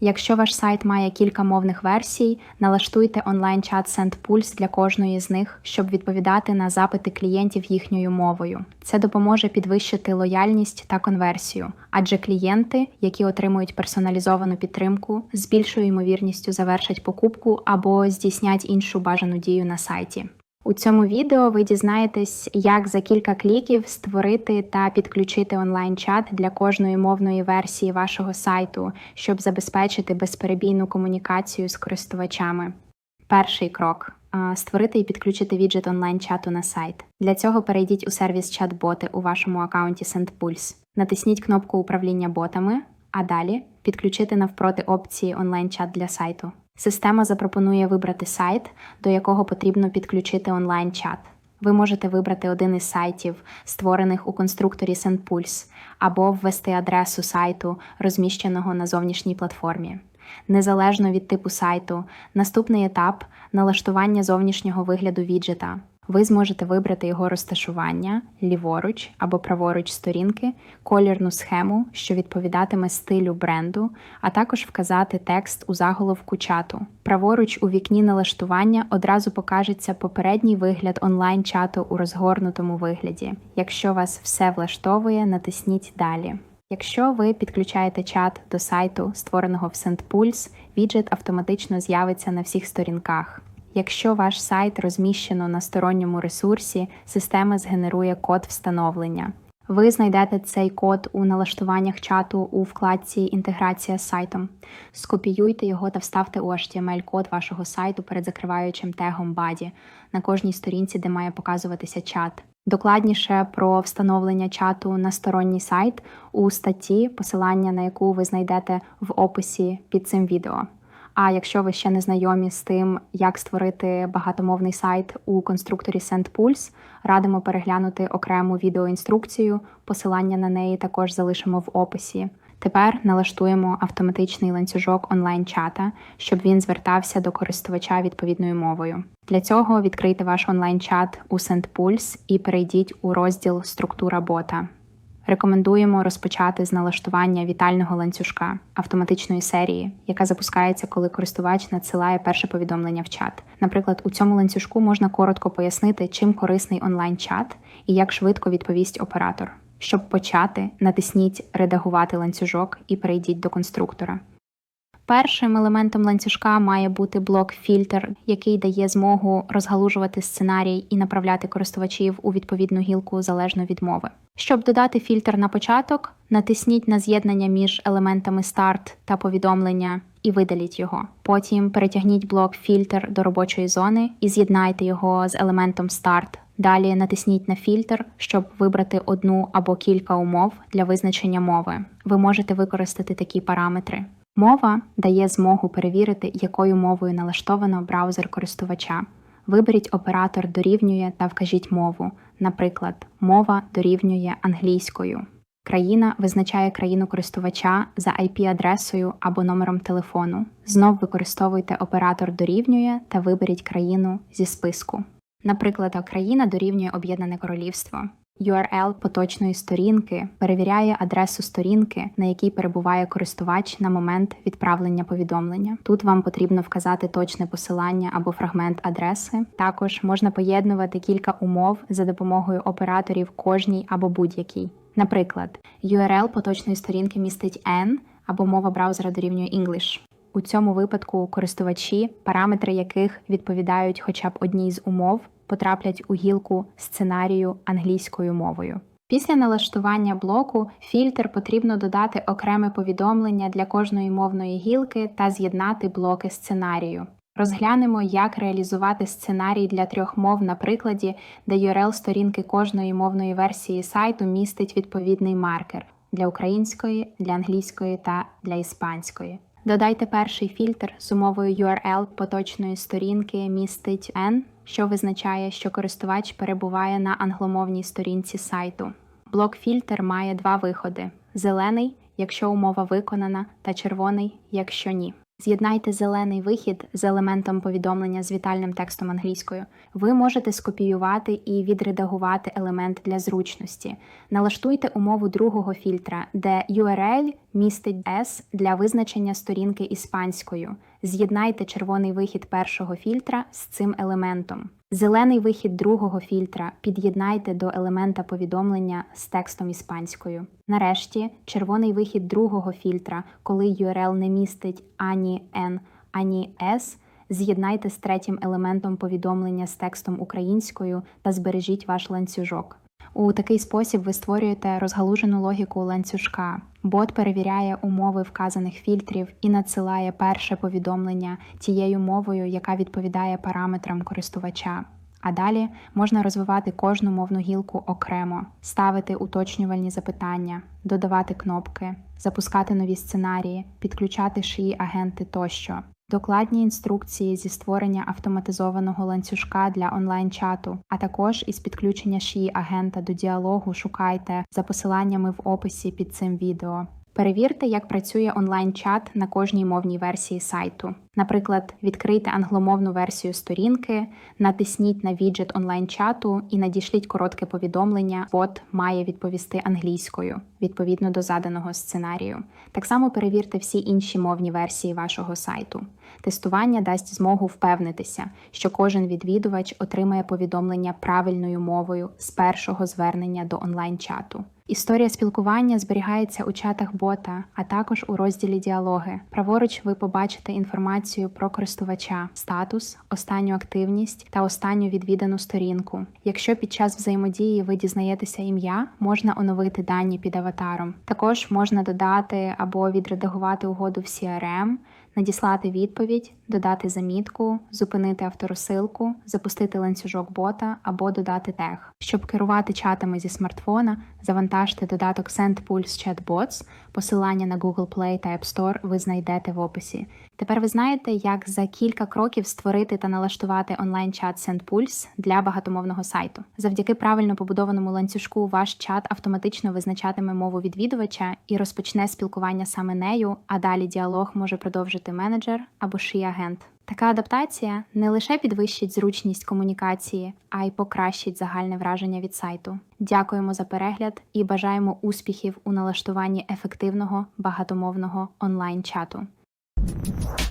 Якщо ваш сайт має кілька мовних версій, налаштуйте онлайн-чат SendPulse для кожної з них, щоб відповідати на запити клієнтів їхньою мовою. Це допоможе підвищити лояльність та конверсію, адже клієнти, які отримують персоналізовану підтримку, з більшою ймовірністю завершать покупку або здійснять іншу бажану дію на сайті. У цьому відео ви дізнаєтесь, як за кілька кліків створити та підключити онлайн-чат для кожної мовної версії вашого сайту, щоб забезпечити безперебійну комунікацію з користувачами. Перший крок створити і підключити віджит онлайн-чату на сайт. Для цього перейдіть у сервіс чат-боти у вашому аккаунті SendPulse. Натисніть кнопку управління ботами, а далі підключити навпроти опції онлайн-чат для сайту. Система запропонує вибрати сайт, до якого потрібно підключити онлайн-чат. Ви можете вибрати один із сайтів, створених у конструкторі SendPulse, або ввести адресу сайту, розміщеного на зовнішній платформі. Незалежно від типу сайту, наступний етап налаштування зовнішнього вигляду віджета. Ви зможете вибрати його розташування ліворуч або праворуч сторінки, колірну схему, що відповідатиме стилю бренду, а також вказати текст у заголовку чату. Праворуч у вікні налаштування одразу покажеться попередній вигляд онлайн-чату у розгорнутому вигляді. Якщо вас все влаштовує, натисніть Далі. Якщо ви підключаєте чат до сайту, створеного в SendPulse, віджит автоматично з'явиться на всіх сторінках. Якщо ваш сайт розміщено на сторонньому ресурсі, система згенерує код встановлення. Ви знайдете цей код у налаштуваннях чату у вкладці Інтеграція з сайтом. Скопіюйте його та вставте у HTML-код вашого сайту перед закриваючим тегом Body на кожній сторінці, де має показуватися чат. Докладніше про встановлення чату на сторонній сайт у статті, посилання на яку ви знайдете в описі під цим відео. А якщо ви ще не знайомі з тим, як створити багатомовний сайт у конструкторі SendPulse, радимо переглянути окрему відеоінструкцію. Посилання на неї також залишимо в описі. Тепер налаштуємо автоматичний ланцюжок онлайн-чата, щоб він звертався до користувача відповідною мовою. Для цього відкрийте ваш онлайн-чат у SendPulse і перейдіть у розділ Структура бота. Рекомендуємо розпочати з налаштування вітального ланцюжка автоматичної серії, яка запускається, коли користувач надсилає перше повідомлення в чат. Наприклад, у цьому ланцюжку можна коротко пояснити, чим корисний онлайн-чат і як швидко відповість оператор. Щоб почати, натисніть Редагувати ланцюжок і перейдіть до конструктора. Першим елементом ланцюжка має бути блок фільтр, який дає змогу розгалужувати сценарій і направляти користувачів у відповідну гілку залежно від мови. Щоб додати фільтр на початок, натисніть на з'єднання між елементами старт та повідомлення і видаліть його. Потім перетягніть блок фільтр до робочої зони і з'єднайте його з елементом старт. Далі натисніть на фільтр, щоб вибрати одну або кілька умов для визначення мови. Ви можете використати такі параметри. Мова дає змогу перевірити, якою мовою налаштовано браузер користувача. Виберіть оператор дорівнює та вкажіть мову. Наприклад, мова дорівнює англійською. Країна визначає країну користувача за IP-адресою або номером телефону. Знов використовуйте оператор дорівнює та виберіть країну зі списку. Наприклад, країна дорівнює Об'єднане Королівство. URL поточної сторінки перевіряє адресу сторінки, на якій перебуває користувач на момент відправлення повідомлення. Тут вам потрібно вказати точне посилання або фрагмент адреси. Також можна поєднувати кілька умов за допомогою операторів кожній або будь-якій. Наприклад, URL поточної сторінки містить N або мова браузера дорівнює English. У цьому випадку користувачі, параметри яких відповідають хоча б одній з умов, потраплять у гілку сценарію англійською мовою. Після налаштування блоку фільтр потрібно додати окреме повідомлення для кожної мовної гілки та з'єднати блоки сценарію. Розглянемо, як реалізувати сценарій для трьох мов на прикладі, де URL сторінки кожної мовної версії сайту містить відповідний маркер для української, для англійської та для іспанської. Додайте перший фільтр з умовою URL поточної сторінки містить N, що визначає, що користувач перебуває на англомовній сторінці сайту. Блок фільтр має два виходи: зелений, якщо умова виконана, та червоний, якщо ні. З'єднайте зелений вихід з елементом повідомлення з вітальним текстом англійською. Ви можете скопіювати і відредагувати елемент для зручності. Налаштуйте умову другого фільтра, де URL містить S для визначення сторінки іспанською. З'єднайте червоний вихід першого фільтра з цим елементом. Зелений вихід другого фільтра під'єднайте до елемента повідомлення з текстом іспанською. Нарешті, червоний вихід другого фільтра, коли URL не містить ані N, ані S, з'єднайте з третім елементом повідомлення з текстом українською та збережіть ваш ланцюжок. У такий спосіб ви створюєте розгалужену логіку ланцюжка. Бот перевіряє умови вказаних фільтрів і надсилає перше повідомлення тією мовою, яка відповідає параметрам користувача. А далі можна розвивати кожну мовну гілку окремо, ставити уточнювальні запитання, додавати кнопки, запускати нові сценарії, підключати шиї агенти тощо. Докладні інструкції зі створення автоматизованого ланцюжка для онлайн-чату, а також із підключення шиї агента до діалогу шукайте за посиланнями в описі під цим відео. Перевірте, як працює онлайн-чат на кожній мовній версії сайту. Наприклад, відкрийте англомовну версію сторінки, натисніть на віджит онлайн-чату і надішліть коротке повідомлення. Бот має відповісти англійською відповідно до заданого сценарію. Так само перевірте всі інші мовні версії вашого сайту. Тестування дасть змогу впевнитися, що кожен відвідувач отримає повідомлення правильною мовою з першого звернення до онлайн-чату. Історія спілкування зберігається у чатах бота, а також у розділі діалоги. Праворуч ви побачите інформацію про користувача, статус, останню активність та останню відвідану сторінку. Якщо під час взаємодії ви дізнаєтеся ім'я, можна оновити дані під аватаром. Також можна додати або відредагувати угоду в CRM, надіслати відповідь, додати замітку, зупинити авторосилку, запустити ланцюжок бота або додати тег. Щоб керувати чатами зі смартфона, завантажте додаток SendPulse Chatbots. Посилання на Google Play та App Store ви знайдете в описі. Тепер ви знаєте, як за кілька кроків створити та налаштувати онлайн-чат SendPulse для багатомовного сайту. Завдяки правильно побудованому ланцюжку ваш чат автоматично визначатиме мову відвідувача і розпочне спілкування саме нею, а далі діалог може продовжити менеджер або ший агент. Така адаптація не лише підвищить зручність комунікації, а й покращить загальне враження від сайту. Дякуємо за перегляд і бажаємо успіхів у налаштуванні ефективного багатомовного онлайн-чату. Thank you.